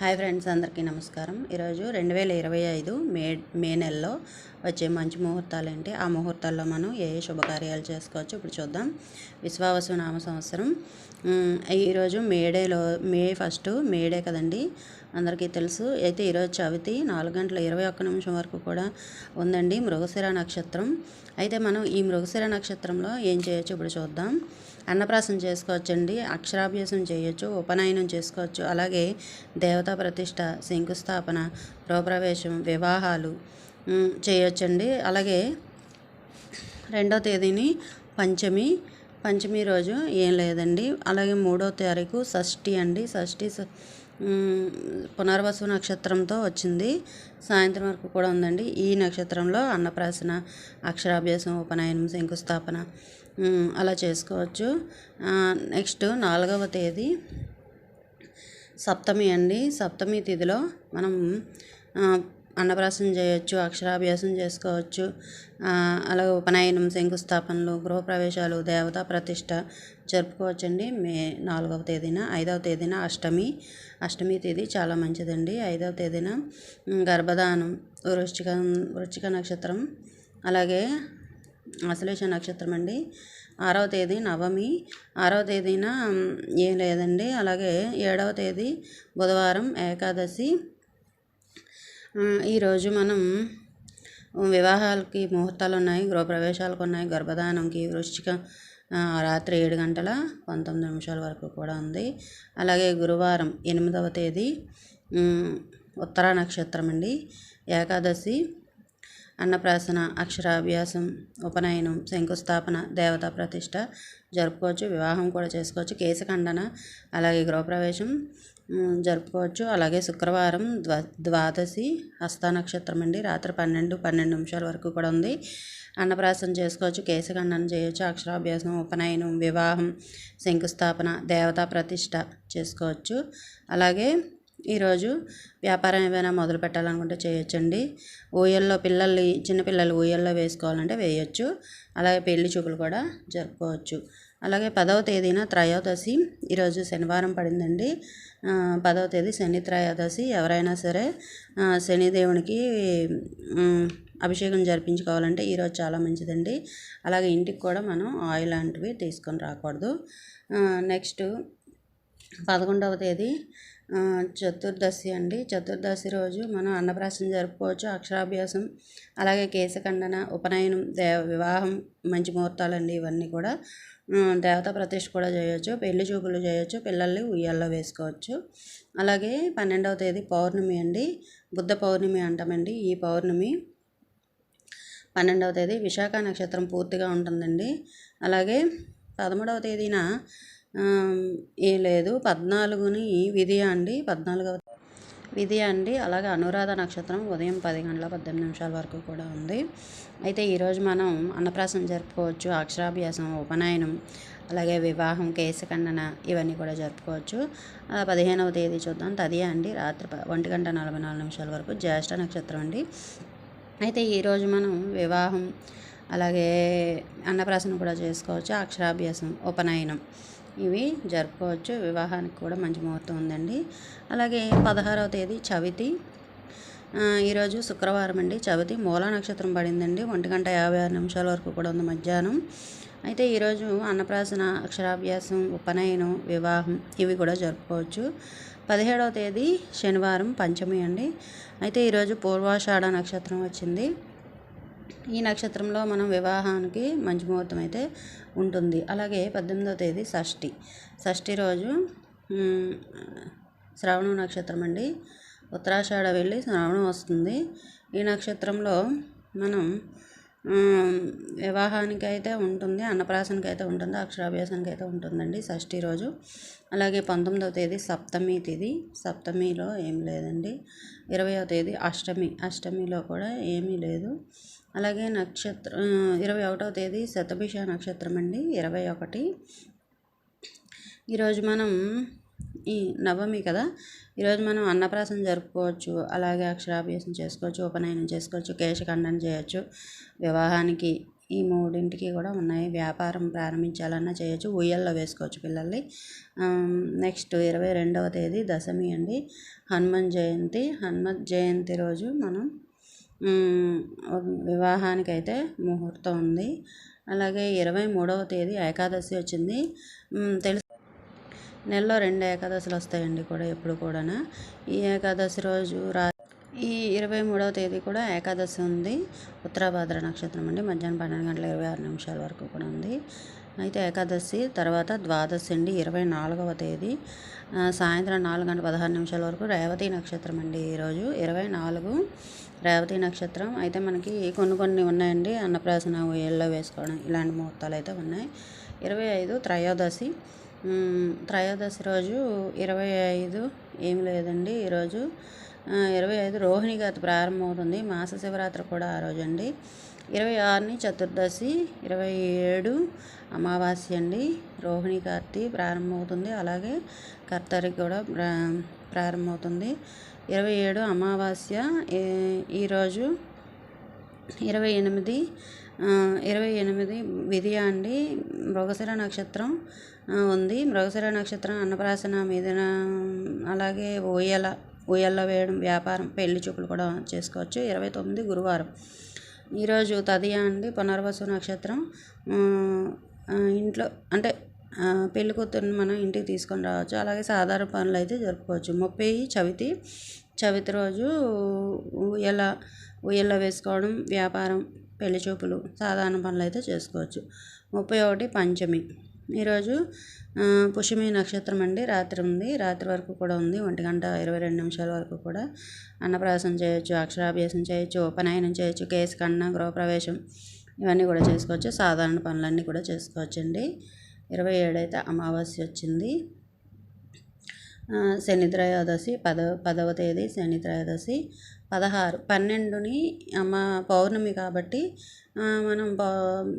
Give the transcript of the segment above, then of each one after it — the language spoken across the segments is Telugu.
హాయ్ ఫ్రెండ్స్ అందరికీ నమస్కారం. ఈరోజు రెండు వేల ఇరవై ఐదు మే మే నెలలో వచ్చే మంచి ముహూర్తాలు ఏంటి ఆ ముహూర్తాల్లో మనం ఏ ఏ శుభకార్యాలు చేసుకోవచ్చు? ఇప్పుడు చూద్దాం. విశ్వావసు నామ సంవత్సరం. ఈరోజు మేడేలో మే ఫస్ట్ మేడే కదండి. అందరికీ తెలుసు. అయితే ఈరోజు చవితి నాలుగు గంటల ఇరవై ఒక్క నిమిషం వరకు కూడా ఉందండి మృగశిర నక్షత్రం. అయితే మనం ఈ మృగశిర నక్షత్రంలో ఏం చేయొచ్చు? ఇప్పుడు చూద్దాం. అన్నప్రాసం చేసుకోవచ్చండి అక్షరాభ్యాసం చేయొచ్చు ఉపనయనం చేసుకోవచ్చు. అలాగే దేవతా ప్రతిష్ట శంకుస్థాపన గృహప్రవేశం వివాహాలు చేయొచ్చండి. అలాగే రెండో తేదీని పంచమి పంచమి రోజు ఏం లేదండి. అలాగే మూడో తారీఖు షష్ఠి అండి. షష్ఠి పునర్వసు నక్షత్రంతో వచ్చింది. సాయంత్రం వరకు కూడా ఉందండి. ఈ నక్షత్రంలో అన్నప్రాసన అక్షరాభ్యాసం ఉపనయనం శంకుస్థాపన అలా చేసుకోవచ్చు. నెక్స్ట్ నాలుగవ తేదీ సప్తమి అండి. సప్తమి తిథిలో మనం అన్నప్రాసం చేయొచ్చు అక్షరాభ్యాసం చేసుకోవచ్చు. అలాగే ఉపనయనం శంకుస్థాపనలు గృహప్రవేశాలు దేవతా ప్రతిష్ట జరుపుకోవచ్చండి. మే నాలుగవ తేదీన ఐదవ తేదీన అష్టమి. అష్టమి తేదీ చాలా మంచిదండి. ఐదవ తేదీన గర్భధానం వృశ్చిక వృశ్చిక నక్షత్రం అలాగే అశ్లేష నక్షత్రం అండి. ఆరవ తేదీ నవమి. ఆరవ తేదీన ఏం లేదండి. అలాగే ఏడవ తేదీ బుధవారం ఏకాదశి. ఈరోజు మనం వివాహాలకి ముహూర్తాలు ఉన్నాయి గృహప్రవేశాలకు ఉన్నాయి గర్భధానంకి వృశ్చిక రాత్రి ఏడు గంటల పంతొమ్మిది నిమిషాల వరకు కూడా ఉంది. అలాగే గురువారం ఎనిమిదవ తేదీ ఉత్తర నక్షత్రం అండి. ఏకాదశి. అన్నప్రాసన అక్షరాభ్యాసం ఉపనయనం శంకుస్థాపన దేవతా ప్రతిష్ట జరుపుకోవచ్చు వివాహం కూడా చేసుకోవచ్చు. కేశఖండన అలాగే గృహప్రవేశం జరుపుకోవచ్చు. అలాగే శుక్రవారం ద్వా ద్వాదశి హస్త నక్షత్రం అండి. రాత్రి పన్నెండు పన్నెండు నిమిషాల వరకు కూడా ఉంది. అన్నప్రాసన చేసుకోవచ్చు కేశఖండన చేయొచ్చు. అక్షరాభ్యాసం ఉపనయనం వివాహం శంకుస్థాపన దేవతా ప్రతిష్ట చేసుకోవచ్చు. అలాగే ఈరోజు వ్యాపారం ఏమైనా మొదలు పెట్టాలనుకుంటే చేయొచ్చండి. ఊయల్లో పిల్లల్ని చిన్నపిల్లలు ఊయల్లో వేసుకోవాలంటే వేయొచ్చు. అలాగే పెళ్ళి చూపులు కూడా జరుపుకోవచ్చు. అలాగే పదవ తేదీన త్రయోదశి ఈరోజు శనివారం పడిందండి. పదవ తేదీ శని త్రయోదశి. ఎవరైనా సరే శనిదేవునికి అభిషేకం జరిపించుకోవాలంటే ఈరోజు చాలా మంచిదండి. అలాగే ఇంటికి కూడా మనం ఆయిల్ లాంటివి తీసుకొని రాకూడదు. నెక్స్ట్ పదకొండవ తేదీ చతుర్దశి అండి. చతుర్దశి రోజు మనం అన్నప్రాసన జరుపుకోవచ్చు. అక్షరాభ్యాసం అలాగే కేశఖండన ఉపనయనం దేవ వివాహం మంచి ముహూర్తాలండి ఇవన్నీ కూడా. దేవతా ప్రతిష్ఠ కూడా చేయొచ్చు. పెళ్ళి చూపులు చేయొచ్చు. పిల్లల్ని ఉయ్యాల్లో వేసుకోవచ్చు. అలాగే పన్నెండవ తేదీ పౌర్ణమి అండి. బుద్ధ పౌర్ణమి అంటామండి. ఈ పౌర్ణమి పన్నెండవ తేదీ విశాఖ నక్షత్రం పూర్తిగా ఉంటుందండి. అలాగే పదమూడవ తేదీన ఏం లేదు. పద్నాలుగుని విధియ అండి? పద్నాలుగవ విధి అండి? అలాగే అనురాధ నక్షత్రం ఉదయం పది గంటల పద్దెనిమిది నిమిషాల వరకు కూడా ఉంది. అయితే ఈరోజు మనం అన్నప్రాసం జరుపుకోవచ్చు అక్షరాభ్యాసం ఉపనయనం అలాగే వివాహం కేశఖండన ఇవన్నీ కూడా జరుపుకోవచ్చు. పదిహేనవ తేదీ చూద్దాం. తదియ అండి? రాత్రి ఒంటి గంట నలభై నాలుగు నిమిషాల వరకు జ్యేష్ఠ నక్షత్రం అండి. అయితే ఈరోజు మనం వివాహం అలాగే అన్నప్రాసన కూడా చేసుకోవచ్చు అక్షరాభ్యాసం ఉపనయనం. ఇవి జరుపుకోవచ్చు. వివాహానికి కూడా మంచి ముహూర్తం ఉందండి. అలాగే పదహారవ తేదీ చవితి. ఈరోజు శుక్రవారం అండి. చవితి మూల నక్షత్రం పడిందండి. ఒంటి గంట యాభై ఆరు నిమిషాల వరకు కూడా ఉంది మధ్యాహ్నం. అయితే ఈరోజు అన్నప్రాసన అక్షరాభ్యాసం ఉపనయనం వివాహం ఇవి కూడా జరుపుకోవచ్చు. పదిహేడవ తేదీ శనివారం పంచమి అండి. అయితే ఈరోజు పూర్వాషాఢ నక్షత్రం వచ్చింది. ఈ నక్షత్రంలో మనం వివాహానికి మంచి ముహూర్తం అయితే ఉంటుంది. అలాగే పద్దెనిమిదవ తేదీ షష్ఠి. షష్ఠి రోజు శ్రావణం నక్షత్రం అండి. ఉత్తరాషాఢ వెళ్ళి శ్రావణం వస్తుంది. ఈ నక్షత్రంలో మనం వివాహానికి అయితే ఉంటుంది అన్నప్రాసనకి అయితే ఉంటుంది అక్షరాభ్యాసానికి అయితే ఉంటుందండి షష్ఠి రోజు. అలాగే పంతొమ్మిదవ తేదీ సప్తమి తేదీ. సప్తమిలో ఏం లేదండి. ఇరవయో తేదీ అష్టమి. అష్టమిలో కూడా ఏమీ లేదు. అలాగే నక్షత్రం ఇరవై ఒకటవ తేదీ శతభిష నక్షత్రం అండి ఇరవై ఒకటి. ఈరోజు మనం ఈ నవమి కదా ఈరోజు మనం అన్నప్రాసన జరుపుకోవచ్చు అలాగే అక్షరాభ్యాసం చేసుకోవచ్చు ఉపనయనం చేసుకోవచ్చు కేశఖండన చేయొచ్చు వివాహానికి ఈ మూడింటికి కూడా ఉన్నాయి. వ్యాపారం ప్రారంభించాలన్నా చేయొచ్చు ఉయ్యల్లో వేసుకోవచ్చు పిల్లల్ని. నెక్స్ట్ ఇరవై రెండవ తేదీ దశమి అండి హనుమాన్ జయంతి. హనుమత్ జయంతి రోజు మనం వివాహానికైతే ముహూర్తం ఉంది. అలాగే ఇరవై మూడవ తేదీ ఏకాదశి వచ్చింది. తెలుసు. నెలలో రెండు ఏకాదశులు వస్తాయండి కూడా ఎప్పుడు కూడా ఈ ఏకాదశి రోజు రా ఈ ఇరవై మూడవ తేదీ కూడా ఏకాదశి ఉంది. ఉత్తరాభాద్ర నక్షత్రం అండి. మధ్యాహ్నం పన్నెండు గంటల ఇరవై ఆరు నిమిషాల వరకు కూడా ఉంది. అయితే ఏకాదశి తర్వాత ద్వాదశి అండి. ఇరవై నాలుగవ తేదీ. సాయంత్రం నాలుగు గంటల పదహారు నిమిషాల వరకు రేవతి నక్షత్రం అండి ఈరోజు ఇరవై నాలుగు రేవతి నక్షత్రం. అయితే మనకి కొన్ని కొన్ని ఉన్నాయండి. అన్నప్రాసన ఉయ్యల్లో వేసుకోవడం ఇలాంటి ముహూర్తాలు అయితే ఉన్నాయి. ఇరవై ఐదు త్రయోదశి. త్రయోదశి రోజు ఇరవై ఐదు ఏమి లేదండి ఈరోజు. ఇరవై ఐదు రోహిణి గత ప్రారంభమవుతుంది మాస శివరాత్రి కూడా ఆ రోజు అండి. ఇరవై ఆరుని చతుర్దశి. ఇరవై ఏడు అమావాస్య అండి. రోహిణి కార్తీ ప్రారంభమవుతుంది అలాగే కర్తరి కూడా ప్రారంభమవుతుంది ఇరవై ఏడు అమావాస్య ఈరోజు ఇరవై ఎనిమిది ఇరవై ఎనిమిది విధియా అండి. మృగశిర నక్షత్రం ఉంది. మృగశిర నక్షత్రం అన్నప్రాసన మీదన అలాగే ఊయల ఊయల్లో వేయడం వ్యాపారం పెళ్ళి చూపులు కూడా చేసుకోవచ్చు. ఇరవై తొమ్మిది గురువారం. ఈరోజు తదియా అండి. పునర్వసు నక్షత్రం ఇంట్లో అంటే పెళ్ళి కూతురుని మనం ఇంటికి తీసుకొని రావచ్చు. అలాగే సాధారణ పనులు అయితే జరుపుకోవచ్చు. ముప్పై చవితి చవితి రోజు ఉయ్యాల ఉయ్యాల వేసుకోవడం వ్యాపారం పెళ్ళి చూపులు సాధారణ పనులు అయితే చేసుకోవచ్చు. ముప్పై ఒకటి పంచమి. ఈరోజు పుష్యమి నక్షత్రం అండి. రాత్రి ఉంది. రాత్రి వరకు కూడా ఉంది. ఒంటి గంట ఇరవై రెండు నిమిషాల వరకు కూడా అన్నప్రాసం చేయొచ్చు అక్షరాభ్యాసం చేయొచ్చు ఉపనయనం చేయొచ్చు కేసు కన్నా గృహప్రవేశం ఇవన్నీ కూడా చేసుకోవచ్చు. సాధారణ పనులన్నీ కూడా చేసుకోవచ్చండి. ఇరవై ఏడైతే అమావాస్య వచ్చింది. శని త్రయోదశి పద పదవ తేదీ శని త్రయోదశి పదహారు పన్నెండుని అమ్మ పౌర్ణమి కాబట్టి మనం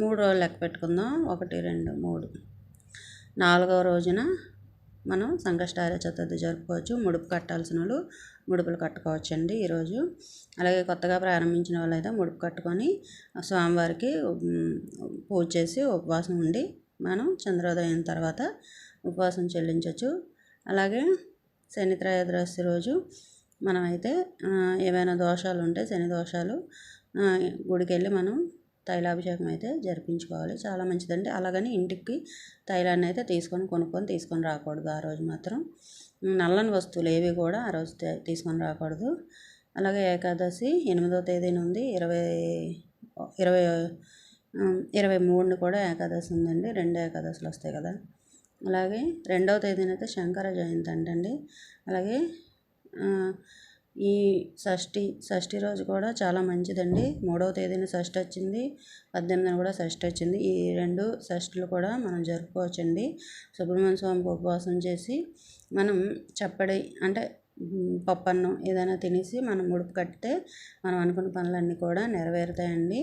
మూడు రోజులు లెక్క పెట్టుకుందాం. ఒకటి రెండు మూడు. నాలుగవ రోజున మనం సంకష్టార చతుర్థి జరుపుకోవచ్చు. ముడుపు కట్టాల్సిన వాళ్ళు ముడుపులు కట్టుకోవచ్చండి ఈరోజు. అలాగే కొత్తగా ప్రారంభించిన వాళ్ళైతే ముడుపు కట్టుకొని స్వామివారికి పూజ చేసి ఉపవాసం ఉండి మనం చంద్రోదయం తర్వాత ఉపవాసం చెల్లించవచ్చు అలాగే శని త్రయోదశి రోజు మనమైతే ఏవైనా దోషాలు ఉంటే శని దోషాలు గుడికి వెళ్ళి మనం తైలాభిషేకం అయితే జరిపించుకోవాలి. చాలా మంచిదండి. అలాగని ఇంటికి తైలాన్ని అయితే తీసుకొని కొనుక్కొని తీసుకొని రాకూడదు ఆ రోజు మాత్రం. నల్లని వస్తువులు ఏవి కూడా ఆ రోజు తీసుకొని రాకూడదు. అలాగే ఏకాదశి ఎనిమిదో తేదీన ఉంది ఇరవై ఇరవై ఇరవై మూడుని కూడా ఏకాదశి ఉందండి రెండు ఏకాదశులు వస్తాయి కదా. అలాగే రెండవ తేదీన అయితే శంకర జయంతి అంటండి. అలాగే ఈ షష్ఠి షష్ఠి రోజు కూడా చాలా మంచిదండి. మూడవ తేదీన షష్ఠి వచ్చింది పద్దెనిమిదిన కూడా షష్ఠి వచ్చింది. ఈ రెండు షష్ఠులు కూడా మనం జరుపుకోవచ్చండి. సుబ్రహ్మణ్య స్వామికి ఉపవాసం చేసి మనం చప్పడి అంటే పప్పన్నం ఏదైనా తినేసి మనం ముడుపు కట్టితే మనం అనుకున్న పనులన్నీ కూడా నెరవేరుతాయండి.